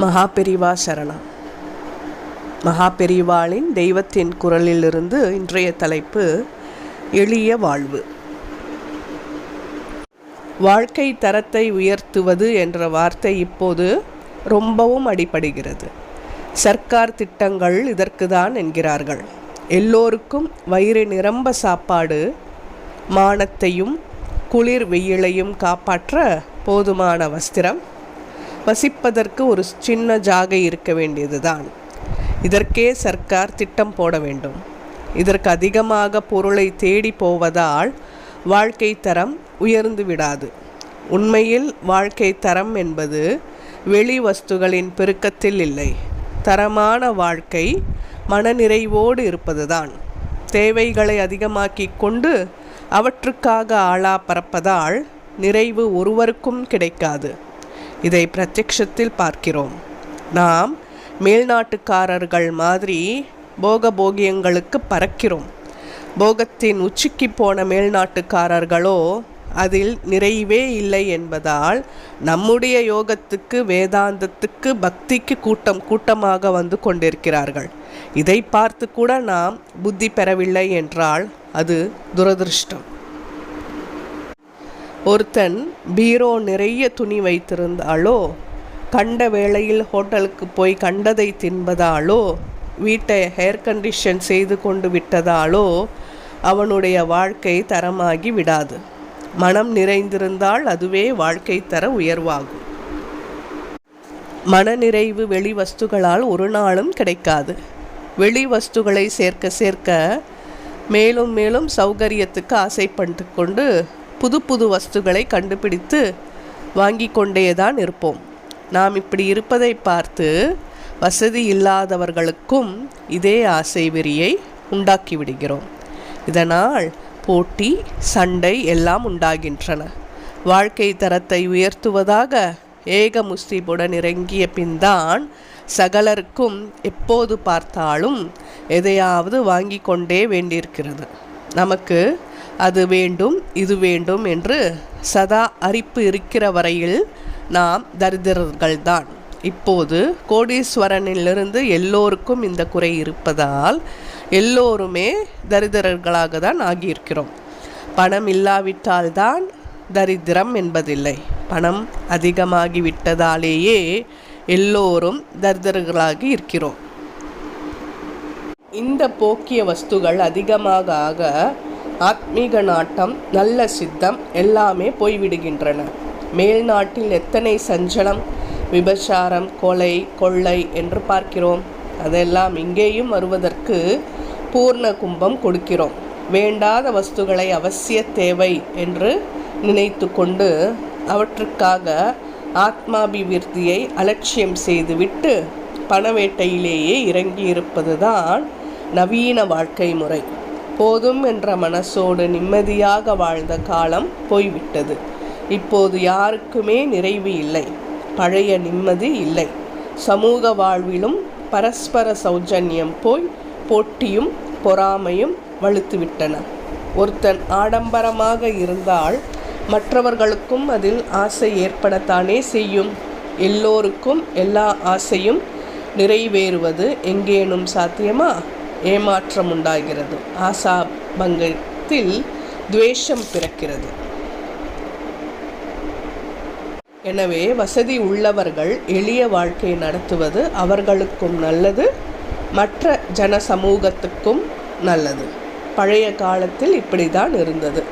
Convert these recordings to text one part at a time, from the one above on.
மகாபெரிவா சரணம். மகாபெரிவாளின் தெய்வத்தின் குரலிலிருந்து இன்றைய தலைப்பு எளிய வாழ்வு. வாழ்க்கை தரத்தை உயர்த்துவது என்ற வார்த்தை இப்போது ரொம்பவும் அடிபடுகிறது. சர்க்கார் திட்டங்கள் இதற்கு தான் என்கிறார்கள். எல்லோருக்கும் வயிறு நிரம்ப சாப்பாடு மானத்தையும் குளிர் வெயிலையும் காப்பாற்ற போதுமான வஸ்திரம் வசிப்பதற்கு ஒரு சின்ன ஜாகை இருக்க வேண்டியதுதான். இதற்கே சர்க்கார் திட்டம் போட வேண்டும். இதற்கு அதிகமாக பொருளை தேடி போவதால் வாழ்க்கை தரம் உயர்ந்து விடாது. உண்மையில் வாழ்க்கை தரம் என்பது வெளி வஸ்துகளின் பெருக்கத்தில் இல்லை. தரமான வாழ்க்கை மனநிறைவோடு இருப்பதுதான். தேவைகளை அதிகமாக்கி கொண்டு அவற்றுக்காக ஆளா பறப்பதால் நிறைவு ஒருவருக்கும் கிடைக்காது. இதை பிரத்யக்ஷத்தில் பார்க்கிறோம். நாம் மேல்நாட்டுக்காரர்கள் மாதிரி போக போகியங்களுக்கு பறக்கிறோம். போகத்தின் உச்சிக்கு போன மேல்நாட்டுக்காரர்களோ அதில் நிறைவே இல்லை என்பதால் நம்முடைய யோகத்துக்கு வேதாந்தத்துக்கு பக்திக்கு கூட்டம் கூட்டமாக வந்து கொண்டிருக்கிறார்கள். இதை பார்த்து கூட நாம் புத்தி பெறவில்லை என்றால் அது துரதிருஷ்டம். ஒருத்தன் பீரோ நிறைய துணி வைத்திருந்தாலோ கண்ட வேளையில் ஹோட்டலுக்கு போய் கண்டதை தின்பதாலோ வீட்டை ஹேர் கண்டிஷன் செய்து கொண்டு விட்டதாலோ அவனுடைய வாழ்க்கை தரமாகி விடாது. மனம் நிறைந்திருந்தால் அதுவே வாழ்க்கை தர உயர்வாகும். மனநிறைவு வெளி வஸ்துகளால் ஒரு நாளும் கிடைக்காது. வெளி வஸ்துகளை சேர்க்க சேர்க்க மேலும் மேலும் சௌகரியத்துக்கு ஆசைப்பட்டு கொண்டு புது புது வஸ்துகளை கண்டுபிடித்து வாங்கி கொண்டேதான் இருப்போம். நாம் இப்படி இருப்பதை பார்த்து வசதி இல்லாதவர்களுக்கும் இதே ஆசை வெறியை உண்டாக்கி விடுகிறோம். இதனால் போட்டி சண்டை எல்லாம் உண்டாகின்றன. வாழ்க்கை தரத்தை உயர்த்துவதாக ஏக முஸ்தீபுடன் இறங்கிய பின்தான் சகலருக்கும் எப்போது பார்த்தாலும் எதையாவது வாங்கி கொண்டே வேண்டியிருக்கிறது. நமக்கு அது வேண்டும் இது வேண்டும் என்று சதா அரிப்பு இருக்கிற வரையில் நாம் தரித்திரர்கள்தான். இப்போது கோடீஸ்வரனிலிருந்து எல்லோருக்கும் இந்த குறை இருப்பதால் எல்லோருமே தரித்திரர்களாக தான் ஆகியிருக்கிறோம். பணம் இல்லாவிட்டால்தான் தரித்திரம் என்பதில்லை. பணம் அதிகமாகிவிட்டதாலேயே எல்லோரும் தரித்திரர்களாகி இருக்கிறோம். இந்த போக்கிய வஸ்துகள் அதிகமாக ஆக ஆத்மீக நாட்டம் நல்ல சித்தம் எல்லாமே போய்விடுகின்றன. மேல்நாட்டில் எத்தனை சஞ்சலம் விபச்சாரம் கொலை கொள்ளை என்று பார்க்கிறோம். அதெல்லாம் இங்கேயும் வருவதற்கு பூர்ண கும்பம் கொடுக்கிறோம். வேண்டாத வஸ்துகளை அவசிய தேவை என்று நினைத்து கொண்டு அவற்றுக்காக ஆத்மாபிவிருத்தியை அலட்சியம் செய்துவிட்டு பணவேட்டையிலேயே இறங்கியிருப்பதுதான் நவீன வாழ்க்கை முறை. போதும் என்ற மனசோடு நிம்மதியாக வாழ்ந்த காலம் போய்விட்டது. இப்போது யாருக்குமே நிறைவு இல்லை. பழைய நிம்மதி இல்லை. சமூக வாழ்விலும் பரஸ்பர சௌஜன்யம் போய் போட்டியும் பொறாமையும் வலுத்துவிட்டன. ஒருத்தன் ஆடம்பரமாக இருந்தால் மற்றவர்களுக்கும் அதில் ஆசை ஏற்படத்தானே செய்யும். எல்லோருக்கும் எல்லா ஆசையும் நிறைவேறுவது எங்கேனும் சாத்தியமா? ஏமாற்றம் உண்டாகிறது ஆசா பங்கத்தில் துவேஷம் பிறக்கிறது. எனவே வசதி உள்ளவர்கள் எளிய வாழ்க்கை நடத்துவது அவர்களுக்கும் நல்லது மற்ற ஜன சமூகத்துக்கும் நல்லது. பழைய காலத்தில் இப்படிதான் இருந்தது.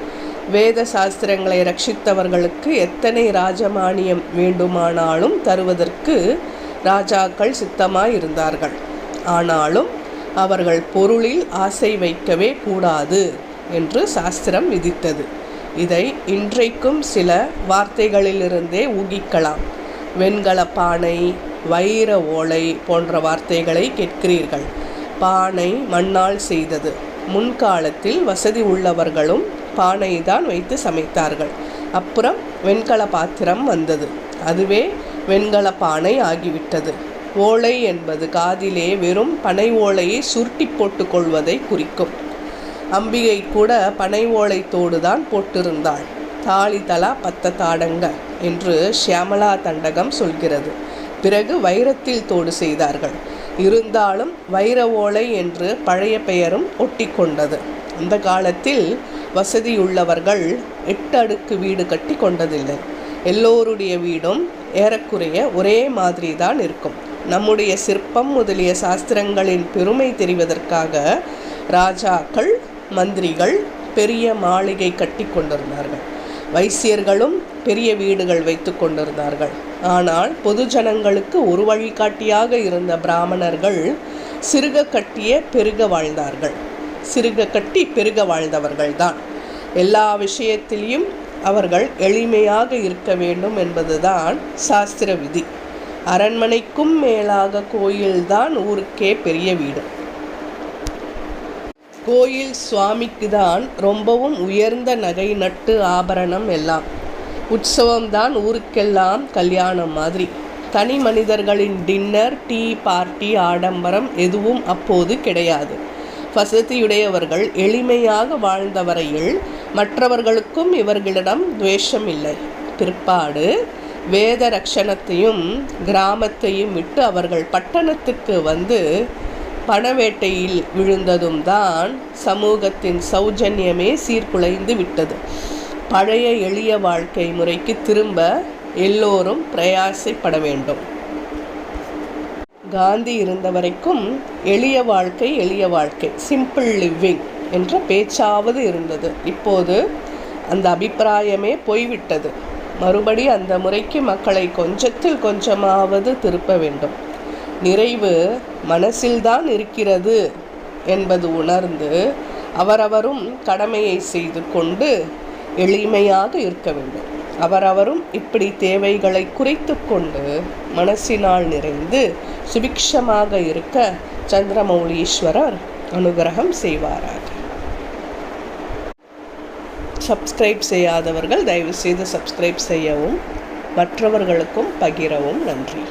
வேத சாஸ்திரங்களை ரட்சித்தவர்களுக்கு எத்தனை ராஜமானியம் வேண்டுமானாலும் தருவதற்கு ராஜாக்கள் சித்தமாய் இருந்தார்கள் ஆனாலும் அவர்கள் பொருளில் ஆசை வைக்கவே கூடாது என்று சாஸ்திரம் விதித்தது. இதை இன்றைக்கும் சில வார்த்தைகளிலிருந்தே ஊகிக்கலாம். வெண்கல பானை வைர ஓலை போன்ற வார்த்தைகளை கேட்கிறீர்கள். பானை மண்ணால் செய்தது. முன்காலத்தில் வசதி உள்ளவர்களும் பானை தான் வைத்து சமைத்தார்கள். அப்புறம் வெண்கல பாத்திரம் வந்தது. அதுவே வெண்கல பானை ஆகிவிட்டது. ஓலை என்பது காதிலே வெறும் பனை ஓலையை சுருட்டி போட்டுக்கொள்வதை குறிக்கும். அம்பிகை கூட பனை ஓலை தோடுதான் போட்டிருந்தாள். தாலி தலா பத்த தாடங்க என்று ஷியாமலா தண்டகம் சொல்கிறது. பிறகு வைரத்தில் தோடு செய்தார்கள். இருந்தாலும் வைர ஓலை என்று பழைய பெயரும் ஒட்டிக்கொண்டது அந்த காலத்தில் வசதியுள்ளவர்கள் எட்டு அடுக்கு வீடு கட்டி கொண்டதில்லை. எல்லோருடைய வீடும் ஏறக்குறைய ஒரே மாதிரி தான் இருக்கும். நம்முடைய சிற்பம் முதலிய சாஸ்திரங்களின் பெருமை தெரிவதற்காக ராஜாக்கள் மந்திரிகள் பெரிய மாளிகை கட்டி கொண்டிருந்தார்கள். வைசியர்களும் பெரிய வீடுகள் வைத்து கொண்டிருந்தார்கள். ஆனால் பொது ஜனங்களுக்கு ஒரு வழிகாட்டியாக இருந்த பிராமணர்கள் சிறுக கட்டிய பெருக வாழ்ந்தார்கள். சிறுக கட்டி பெருக வாழ்ந்தவர்கள்தான். எல்லா விஷயத்திலையும் அவர்கள் எளிமையாக இருக்க வேண்டும் என்பதுதான் சாஸ்திர விதி. அரண்மனைக்கும் மேலாக கோயில்தான் ஊருக்கே பெரிய வீடு. கோயில் சுவாமிக்கு தான் ரொம்பவும் உயர்ந்த நகை நட்டு ஆபரணம் எல்லாம். உற்சவம்தான் ஊருக்கெல்லாம் கல்யாணம் மாதிரி. தனி மனிதர்களின் டின்னர் டீ பார்ட்டி ஆடம்பரம் எதுவும் அப்போது கிடையாது. வசதியுடையவர்கள் எளிமையாக வாழ்ந்த வரையில் மற்றவர்களுக்கும் இவர்களிடம் துவேஷம் இல்லை. பிற்பாடு வேத ரக்ஷணத்தையும் கிராமத்தையும் விட்டு அவர்கள் பட்டணத்துக்கு வந்து பணவேட்டையில் விழுந்ததும் தான் சமூகத்தின் சௌஜன்யமே சீர்குலைந்து விட்டது. பழைய எளிய வாழ்க்கை முறைக்கு திரும்ப எல்லோரும் பிரயாசைப்பட வேண்டும். காந்தி இருந்த வரைக்கும் எளிய வாழ்க்கை எளிய வாழ்க்கை சிம்பிள் லிவ்விங் என்ற பேச்சாவது இருந்தது. இப்போது அந்த அபிப்பிராயமே போய்விட்டது. மறுபடி அந்த முறைக்கு மக்களை கொஞ்சத்தில் கொஞ்சமாவது திருப்ப வேண்டும். நிறைவு மனசில்தான் இருக்கிறது என்பது உணர்ந்து அவரவரும் கடமையை செய்து கொண்டு எளிமையாக இருக்க வேண்டும். அவரவரும் இப்படி தேவைகளை குறைத்து கொண்டு மனசினால் நிறைந்து சுபிக்ஷமாக இருக்க சந்திரமௌலீஸ்வரர் அனுகிரகம் செய்வாராக. சப்ஸ்கிரைப் செய்யாதவர்கள் தயவுசெய்து சப்ஸ்கிரைப் செய்யவும் மற்றவர்களுக்கும் பகிரவும் நன்றி.